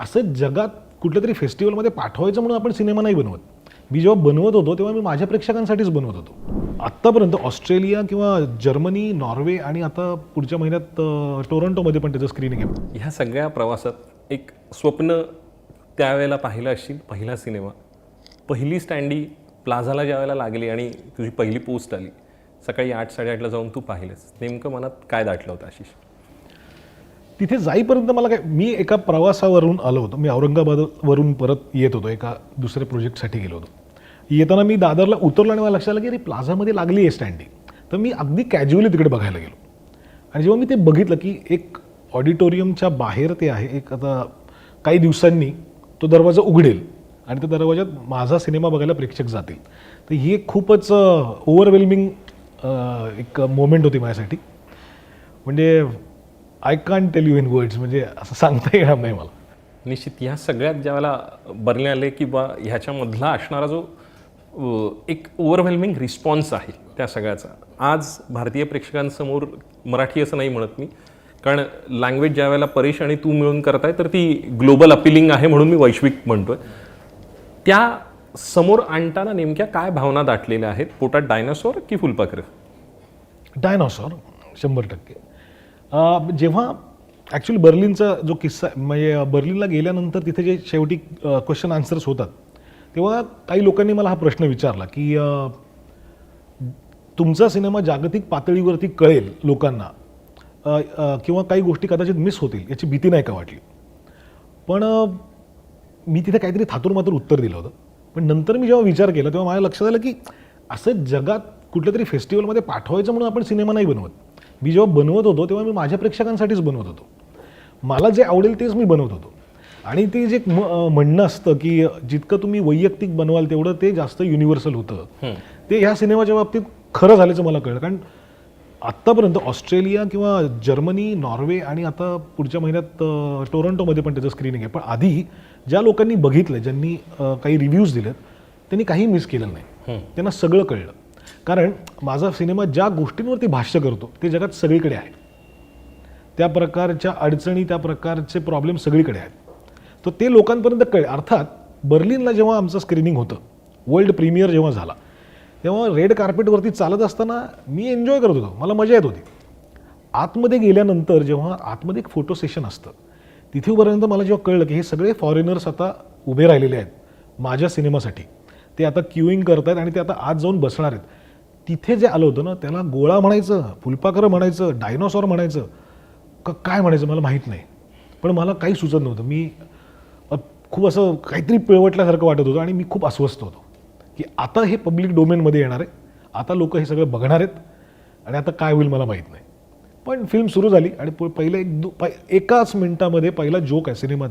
असं जगात कुठल्या तरी फेस्टिवलमध्ये पाठवायचं म्हणून आपण सिनेमा नाही बनवत. मी जेव्हा बनवत होतो तेव्हा मी माझ्या प्रेक्षकांसाठीच बनवत होतो. आत्तापर्यंत ऑस्ट्रेलिया किंवा जर्मनी नॉर्वे आणि आता पुढच्या महिन्यात टोरंटोमध्ये पण त्याचं स्क्रीनिंग आहे. ह्या सगळ्या प्रवासात एक स्वप्न त्यावेळेला पाहिलं असशील पहिला सिनेमा. पहिली स्टँडी प्लाझाला ज्यावेळेला लागली आणि तुझी पहिली पोस्ट आली सकाळी आठ साडेआठला जाऊन तू पाहिलंस. नेमकं मनात काय दाटलं होतं आशिष? तिथे जाईपर्यंत मला काय मी एका प्रवासावरून आलो होतो. मी औरंगाबादवरून परत येत होतो एका दुसऱ्या प्रोजेक्टसाठी गेलो होतो. येताना मी दादरला उतरलो आणि मला लक्षात आलं की अरे प्लाझामध्ये लागली आहे स्टँडिंग तर मी अगदी कॅज्युअली तिकडे बघायला गेलो. आणि जेव्हा मी ते बघितलं की एक ऑडिटोरियमच्या बाहेर ते आहे एक आता काही दिवसांनी तो दरवाजा उघडेल आणि त्या दरवाजात माझा सिनेमा बघायला प्रेक्षक जातील. तर ही एक खूपच ओव्हरवेल्मिंग एक मोमेंट होती माझ्यासाठी. म्हणजे आय कान टेल यू इन वर्ड्स म्हणजे असं सांगता येणार नाही मला. निश्चित ह्या सगळ्यात ज्यावेळेला बरले आले की बा ह्याच्यामधला असणारा जो एक ओव्हरवेल्मिंग रिस्पॉन्स आहे त्या सगळ्याचा. आज भारतीय प्रेक्षकांसमोर मराठी असं नाही म्हणत मी कारण लँग्वेज ज्या वेळेला परेश आणि तू मिळून करताय तर ती ग्लोबल अपिलिंग आहे म्हणून मी वैश्विक म्हणतोय. त्या समोर आणताना नेमक्या काय भावना दाटलेल्या आहेत? पोटात डायनासोर की फुलपाखरं? डायनॉसॉर शंभर टक्के. जेव्हा ॲक्च्युली बर्लिनचा जो किस्सा आहे, म्हणजे बर्लिनला गेल्यानंतर तिथे जे शेवटी क्वेश्चन आन्सर्स होतात तेव्हा काही लोकांनी मला हा प्रश्न विचारला की तुमचा सिनेमा जागतिक पातळीवरती कळेल लोकांना किंवा काही गोष्टी कदाचित मिस होतील याची भीती नाही का वाटली? पण मी तिथे काहीतरी थातूर मात्र उत्तर दिलं होतं. पण नंतर मी जेव्हा विचार केला तेव्हा माझ्या लक्षात आलं की असं जगात कुठल्या तरी फेस्टिवलमध्ये पाठवायचं म्हणून आपण सिनेमा नाही बनवत. मी जेव्हा बनवत होतो तेव्हा मी माझ्या प्रेक्षकांसाठीच बनवत होतो. मला जे आवडेल तेच मी बनवत होतो. आणि ते जे म- म्हणणं असतं की जितकं तुम्ही वैयक्तिक बनवाल तेवढं ते जास्त युनिव्हर्सल होतं. ते ह्या सिनेमाच्या बाबतीत खरं झाल्याचं मला कळलं. कारण आत्तापर्यंत ऑस्ट्रेलिया किंवा जर्मनी नॉर्वे आणि आता पुढच्या महिन्यात टोरंटोमध्ये पण त्याचं स्क्रीनिंग आहे. पण आधी ज्या लोकांनी बघितलं ज्यांनी काही रिव्ह्यूज दिलेत त्यांनी काही मिस केलं नाही. त्यांना सगळं कळलं. कारण माझा सिनेमा ज्या गोष्टींवरती भाष्य करतो ते जगात सगळीकडे आहे. त्या प्रकारच्या अडचणी त्या प्रकारचे प्रॉब्लेम सगळीकडे आहेत. तर ते लोकांपर्यंत कळ अर्थात बर्लिनला जेव्हा आमचं स्क्रीनिंग होतं वर्ल्ड प्रीमियर जेव्हा झाला तेव्हा रेड कार्पेटवरती चालत असताना मी एन्जॉय करत होतो. मला मजा येत होती. आतमध्ये गेल्यानंतर जेव्हा आतमध्ये एक फोटो सेशन असतं तिथेपर्यंत मला जेव्हा कळलं की हे सगळे फॉरेनर्स आता उभे राहिलेले आहेत माझ्या सिनेमासाठी. ते आता क्युईंग करत आहेत आणि ते आता आत जाऊन बसणार आहेत. तिथे जे आलं होतं ना त्याला गोळा म्हणायचं फुलपाखरं म्हणायचं डायनॉसॉर म्हणायचं का काय म्हणायचं मला माहीत नाही. पण मला काही सुचत नव्हतं. मी खूप असं काहीतरी पिळवटल्यासारखं वाटत होतं आणि मी खूप अस्वस्थ होतो. की आता हे पब्लिक डोमेनमध्ये येणार आहे. आता लोक हे सगळं बघणार आहेत. आणि आता काय होईल मला माहीत नाही. पण फिल्म सुरू झाली आणि पु- पहिलं एक दो एकाच मिनिटामध्ये पहिला जोक आहे सिनेमात.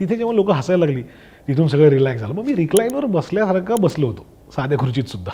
तिथे जेव्हा लोक हसायला लागली तिथून सगळं रिलॅक्स झालं. मग मी रिक्लाईनवर बसल्यासारखा बसलो होतो. साध्या खुर्चीत सुद्धा.